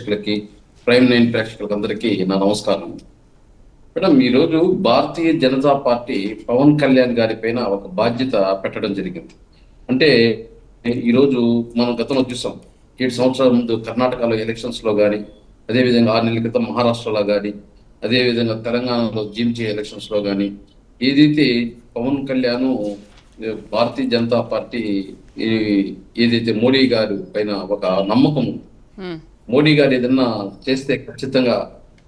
ప్రేక్షకులకి prime nine ప్రేక్షకులకి అందరికీ నా నమస్కారం. మేడం ఈరోజు భారతీయ జనతా పార్టీ పవన్ కళ్యాణ్ గారి పైన ఒక బాధ్యత పెట్టడం జరిగింది. అంటే ఈరోజు మనం గతంలో చూసాం. ఏడు సంవత్సరాల ముందు కర్ణాటకలో ఎలక్షన్స్లో కానీ అదేవిధంగా ఆరు నెలల క్రితం మహారాష్ట్రలో కానీ అదేవిధంగా తెలంగాణలో జీఎంసీ ఎలక్షన్స్లో కానీ ఏదైతే పవన్ కళ్యాణ్ భారతీయ జనతా పార్టీ ఈ- ఏదైతే మోడీ గారు పైన ఒక నమ్మకం మోడీ గారు ఏదన్నా చేస్తే ఖచ్చితంగా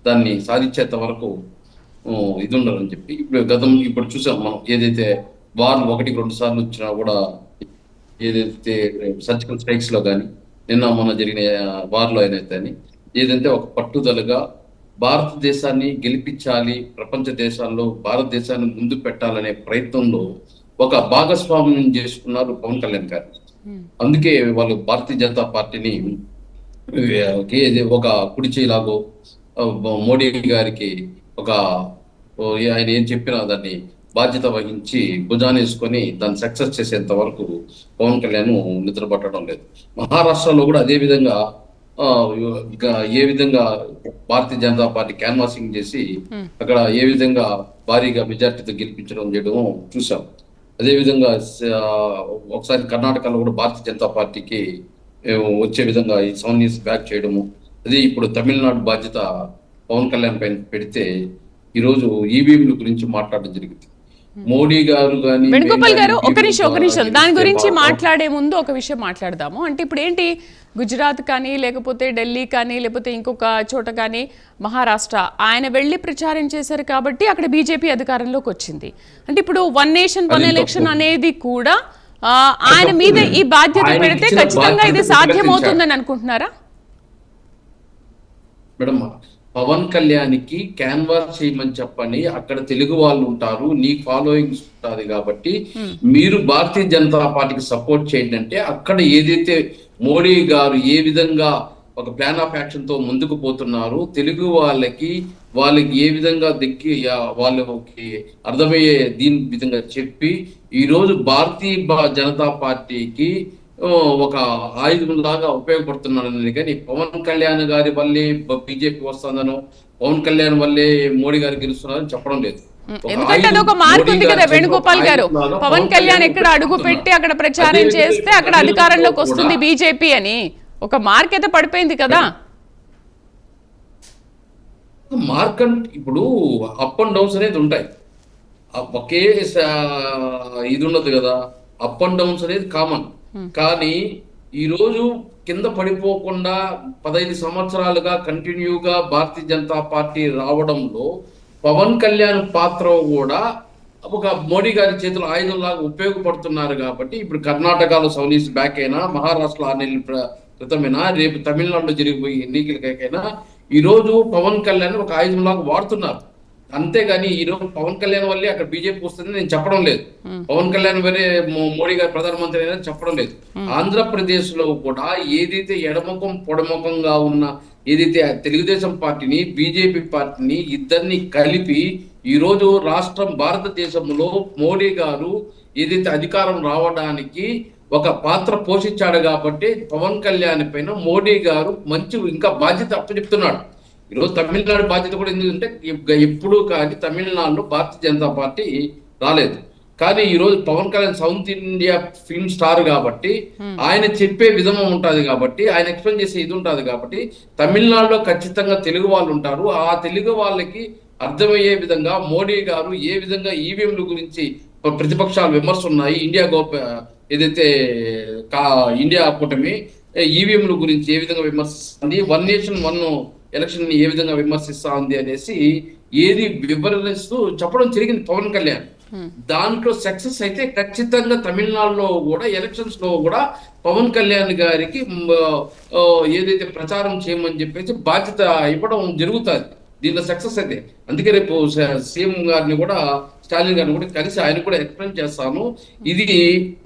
దాన్ని సాధించేంత వరకు ఇది ఉండాలని చెప్పి ఇప్పుడు గతం ఇప్పుడు చూసాం మనం ఏదైతే వార్ ఒకటికి రెండు సార్లు వచ్చినా కూడా ఏదైతే సర్జికల్ స్ట్రైక్స్లో కానీ నిన్న మొన్న జరిగిన వార్లో అయినా కానీ ఏదంటే ఒక పట్టుదలగా భారతదేశాన్ని గెలిపించాలి ప్రపంచ దేశాల్లో భారతదేశాన్ని ముందు పెట్టాలనే ప్రయత్నంలో ఒక భాగస్వామ్యం చేసుకున్నారు పవన్ కళ్యాణ్ గారు. అందుకే వాళ్ళు భారతీయ జనతా పార్టీని ఒక కుడి చేయిలాగో ఆ, మోడీ గారికి ఒక ఆయన ఏం చెప్పినా దాన్ని బాధ్యత వహించి భుజానేసుకొని దాన్ని సక్సెస్ చేసేంత వరకు పవన్ కళ్యాణ్ నిద్ర పట్టడం లేదు మహారాష్ట్రలో కూడా అదే విధంగా ఏ విధంగా భారతీయ జనతా పార్టీ క్యాన్వాసింగ్ చేసి. అక్కడ ఏ విధంగా భారీగా మెజార్టీతో గెలిపించడం చేయడం చూసాం అదే విధంగా స- ఒకసారి కర్ణాటకలో కూడా భారతీయ జనతా పార్టీకి వచ్చే విధంగా ఈ ఇయర్స్ బ్యాక్ చేయడము. అదే ఇప్పుడు తమిళనాడు బాధ్యత పవన్ కళ్యాణ్ పైన పెడితే ఈరోజు ఈవీఎంల గురించి మాట్లాడడం జరిగింది. మోడీ గారు కానీ వేణుగోపాల్ గారు ఒక నిమిషం ఒక నిమిషం. దాని గురించి మాట్లాడే ముందు ఒక విషయం మాట్లాడదాము. అంటే ఇప్పుడు ఏంటి? గుజరాత్ కానీ లేకపోతే ఢిల్లీ కానీ లేకపోతే ఇంకొక చోట కానీ మహారాష్ట్ర ఆయన వెళ్ళి ప్రచారం చేశారు కాబట్టి అక్కడ బీజేపీ అధికారంలోకి వచ్చింది. అంటే ఇప్పుడు వన్ నేషన్ వన్ ఎలక్షన్. అనేది కూడా ఆయన మీద ఈ బాధ్యత పెడితే ఖచ్చితంగా ఇది సాధ్యమవుతుందని అనుకుంటున్నారా? మేడం పవన్ కళ్యాణ్కి క్యాన్వాస్ చేయమని చెప్పని అక్కడ తెలుగు వాళ్ళు ఉంటారు నీ ఫాలోయింగ్ ఉంటుంది కాబట్టి మీరు భారతీయ జనతా పార్టీకి సపోర్ట్ చేయండి అంటే అక్కడ ఏదైతే మోడీ గారు ఏ విధంగా ఒక ప్లాన్ ఆఫ్ యాక్షన్తో ముందుకు పోతున్నారు. తెలుగు వాళ్ళకి వాళ్ళకి ఏ విధంగా దక్కి వాళ్ళకి అర్థమయ్యే దీని విధంగా చెప్పి ఈ రోజు భారతీయ జనతా పార్టీకి ఒక ఆయుధం లాగా ఉపయోగపడుతున్నాడని కానీ పవన్ కళ్యాణ్ గారి వల్లే బీజేపీ వస్తుందనో పవన్ కళ్యాణ్ వల్లే మోడీ గారు గెలుస్తున్నారని చెప్పడం లేదు. ఎందుకంటే అది ఒక ఆయుధం మార్పు ఉంది కదా వేణుగోపాల్ గారు. పవన్ కళ్యాణ్ ఎక్కడ అడుగు పెట్టి అక్కడ ప్రచారం చేస్తే అక్కడ అధికారంలోకి వస్తుంది బీజేపీ అని. ఒక మార్క్ అయితే పడిపోయింది కదా. మార్కంట్ ఇప్పుడు అప్ అండ్ డౌన్స్ అనేది ఉంటాయి. ఒకే ఇది ఉండదు కదా. అప్ అండ్ డౌన్స్ అనేది కామన్. కానీ ఈ రోజు కింద పడిపోకుండా పదహైదు సంవత్సరాలుగా కంటిన్యూగా భారతీయ జనతా పార్టీ రావడంలో పవన్ కళ్యాణ్ పాత్ర కూడా ఒక మోడీ గారి చేతిలో ఆయుధం లాగా ఉపయోగపడుతున్నారు కాబట్టి ఇప్పుడు కర్ణాటకలో సౌనీస్ బ్యాక్ అయినా మహారాష్ట్రలో ప్ర- క్రితమైనా రేపు తమిళనాడులో జరిగిపోయే ఎన్నికలకైనా ఈ రోజు పవన్ కళ్యాణ్ ఒక ఆయుధం లాగా వాడుతున్నారు. అంతేగాని ఈ రోజు పవన్ కళ్యాణ్ వల్లే అక్కడ బీజేపీ వస్తుంది నేను చెప్పడం లేదు. పవన్ కళ్యాణ్ వరే మోడీ గారు ప్రధానమంత్రి అయినా చెప్పడం లేదు. ఆంధ్రప్రదేశ్లో కూడా ఏదైతే ఎడముఖం పొడముఖంగా ఉన్న ఏదైతే తెలుగుదేశం పార్టీని బీజేపీ పార్టీని ఇద్దరిని కలిపి ఈ రోజు రాష్ట్రం భారతదేశంలో మోడీ గారు ఏదైతే అధికారం రావడానికి ఒక పాత్ర పోషించాడు కాబట్టి పవన్ కళ్యాణ్ పైన మోడీ గారు మంచి ఇంకా బాధ్యత అప్పచెప్తున్నాడు. ఈరోజు తమిళనాడు బాధ్యత కూడా ఎందుకంటే ఎప్పుడూ కానీ తమిళనాడులో భారతీయ జనతా పార్టీ రాలేదు. కానీ ఈ రోజు Pawan Kalyan south India film star కాబట్టి ఆయన చెప్పే విధమం ఉంటది కాబట్టి ఆయన ఎక్స్ప్లెయిన్ చేసే ఇది ఉంటది కాబట్టి తమిళనాడులో ఖచ్చితంగా తెలుగు వాళ్ళు ఉంటారు. ఆ తెలుగు వాళ్ళకి అర్థమయ్యే విధంగా మోడీ గారు ఏ విధంగా ఈవీఎంల గురించి ప్ర- ప్రతిపక్షాలు విమర్శ ఉన్నాయి ఇండియా గోప ఏదైతే కా ఇండియా కూటమి ఈవీఎంల గురించి ఏ విధంగా విమర్శిస్తుంది వన్ నేషన్ వన్ ఎలక్షన్ని ఏ విధంగా విమర్శిస్తా ఉంది అనేసి ఏది వివరిస్తూ చెప్పడం జరిగింది పవన్ కళ్యాణ్. దాంట్లో సక్సెస్ అయితే ఖచ్చితంగా తమిళనాడులో కూడా ఎలక్షన్స్లో కూడా పవన్ కళ్యాణ్ గారికి ఏదైతే ప్రచారం చేయమని చెప్పేసి బాధ్యత ఇవ్వడం జరుగుతుంది. దీంట్లో సక్సెస్ అయితే. అందుకే రేపు సీఎం గారిని కూడా స్టాలిన్ గారిని కూడా కలిసి ఆయన కూడా ఎక్స్ప్లెయిన్ చేస్తాను. ఇది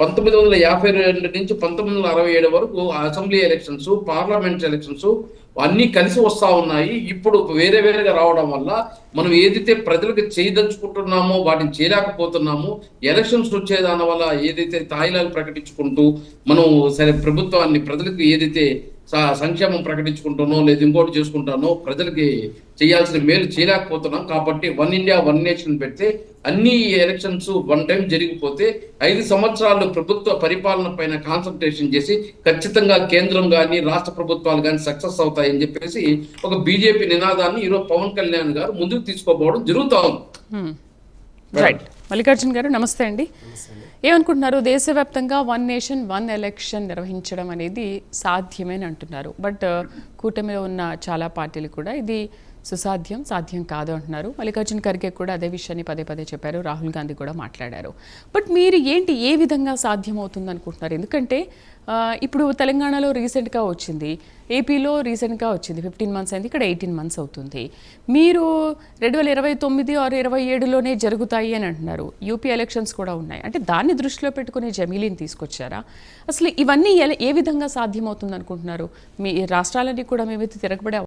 పంతొమ్మిది వందల యాభై రెండు నుంచి పంతొమ్మిది వందల అరవై ఏడు వరకు అసెంబ్లీ ఎలక్షన్స్ పార్లమెంట్ ఎలక్షన్స్ అన్నీ కలిసి వస్తా ఉన్నాయి. ఇప్పుడు వేరే వేరేగా రావడం వల్ల మనం ఏదైతే ప్రజలకు చేయదలుచుకుంటున్నామో వాటిని చేయలేకపోతున్నామో ఎలక్షన్స్ వచ్చే దాని వల్ల ఏదైతే తాయిలాలు ప్రకటించుకుంటూ మనం సరే ప్రభుత్వాన్ని ప్రజలకు ఏదైతే సంక్షేమం ప్రకటించుకుంటానో లేదా ఇంకోటి చేసుకుంటానో ప్రజలకి చేయాల్సిన మేలు చేయలేకపోతున్నాం. కాబట్టి వన్ ఇండియా వన్ నేషన్ పెడితే అన్ని ఎలక్షన్స్ వన్ టైం జరిగిపోతే ఐదు సంవత్సరాలు ప్రభుత్వ పరిపాలన పైన కాన్సన్ట్రేషన్ చేసి ఖచ్చితంగా కేంద్రం కానీ రాష్ట్ర ప్రభుత్వాలు కానీ సక్సెస్ అవుతాయని చెప్పేసి ఒక బీజేపీ నినాదాన్ని ఈరోజు పవన్ కళ్యాణ్ గారు ముందుకు తీసుకోపోవడం జరుగుతా ఉంది. రైట్. మల్లికార్జున్ గారు నమస్తే అండి. ఏమనుకుంటున్నారు? దేశవ్యాప్తంగా వన్ నేషన్ వన్ ఎలక్షన్ నిర్వహించడం అనేది సాధ్యమేని అంటున్నారు బట్ కూటమిలో ఉన్న చాలా పార్టీలు కూడా ఇది సుసాధ్యం సాధ్యం కాదు అంటున్నారు. మల్లికార్జున ఖర్గే కూడా అదే విషయాన్ని పదే పదే చెప్పారు. రాహుల్ గాంధీ కూడా మాట్లాడారు. బట్ మీరు ఏంటి ఏ విధంగా సాధ్యమవుతుంది అనుకుంటున్నారు ఎందుకంటే ఇప్పుడు తెలంగాణలో రీసెంట్గా వచ్చింది. ఏపీలో రీసెంట్గా వచ్చింది. ఫిఫ్టీన్ మంత్స్ అయింది. ఇక్కడ ఎయిటీన్ మంత్స్ అవుతుంది. మీరు రెండు వేల ఇరవై తొమ్మిది ఆరు ఇరవై ఏడులోనే జరుగుతాయి అని అంటున్నారు. యూపీ ఎలక్షన్స్ కూడా ఉన్నాయి. అంటే దాన్ని దృష్టిలో పెట్టుకుని జమీలీని తీసుకొచ్చారా? అసలు ఇవన్నీ ఏ విధంగా సాధ్యమవుతుంది అనుకుంటున్నారు మీ రాష్ట్రాలన్నీ కూడా మేమైతే తిరగబడే